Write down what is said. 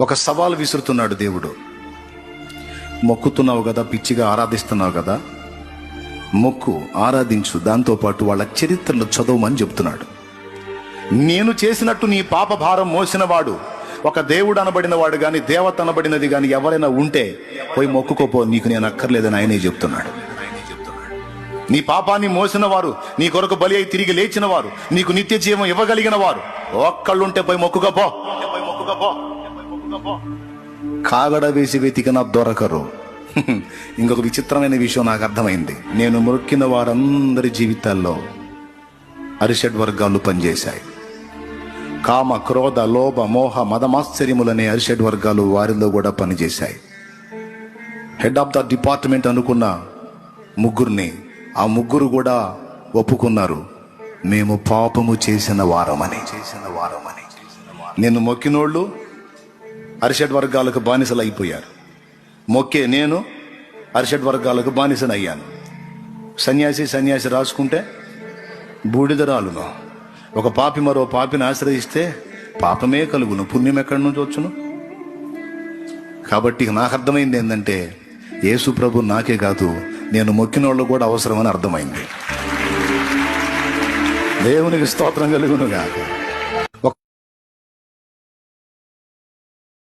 ఒక సవాల్ విసురుతున్నాడు దేవుడు. మొక్కుతున్నావు కదా పిచ్చిగా ఆరాధిస్తున్నావు కదా మొక్కు ఆరాధించు దాంతోపాటు వాళ్ళ చరిత్రను చదవమని చెప్తున్నాడు. నేను చేసినట్టు నీ పాప భారం మోసినవాడు ఒక దేవుడు అనబడిన వాడు కానీ దేవత అనబడినది కానీ ఎవరైనా ఉంటే పోయి మొక్కుకోపో నీకు నేను అక్కర్లేదని ఆయనే చెప్తున్నాడు. నీ పాపాన్ని మోసిన వారు నీ కొరకు బలి అయి తిరిగి లేచిన వారు నీకు నిత్య జీవం ఇవ్వగలిగిన వారు ఒక్కళ్ళుంటే పోయి మొక్కుకపో. కాగడ వేసి వెతికిన దొరకరు. ఇంకొక విచిత్రమైన విషయం నాకు అర్థమైంది. నేను మొక్కిన వారందరి జీవితాల్లో అరిషడ్ వర్గాలు పనిచేశాయి. కామ క్రోధ లోభ మోహ మదమాశ్చర్యములనే అరిషడ్ వర్గాలు వారిలో కూడా పనిచేశాయి. హెడ్ ఆఫ్ ద డిపార్ట్మెంట్ అనుకున్న ముగ్గురిని ఆ ముగ్గురు కూడా ఒప్పుకున్నారు. మేము పాపము చేసిన వారమని. చేసిన వారమని. నేను మొక్కినోళ్ళు అరిషడ్ వర్గాలకు బానిసలు అయిపోయారు మొక్కే నేను అరిషడ్ వర్గాలకు బానిసను అయ్యాను సన్యాసి సన్యాసి రాసుకుంటే బూడిదరాలును ఒక పాపి మరో పాపిని ఆశ్రయిస్తే పాపమే కలుగును. పుణ్యం ఎక్కడి నుంచి వచ్చును? కాబట్టి నాకు అర్థమైంది ఏంటంటే యేసు ప్రభు నాకే కాదు నేను మొక్కిన వాళ్ళు కూడా అవసరమని అర్థమైంది. దేవునికి స్తోత్రం కలుగును కాదు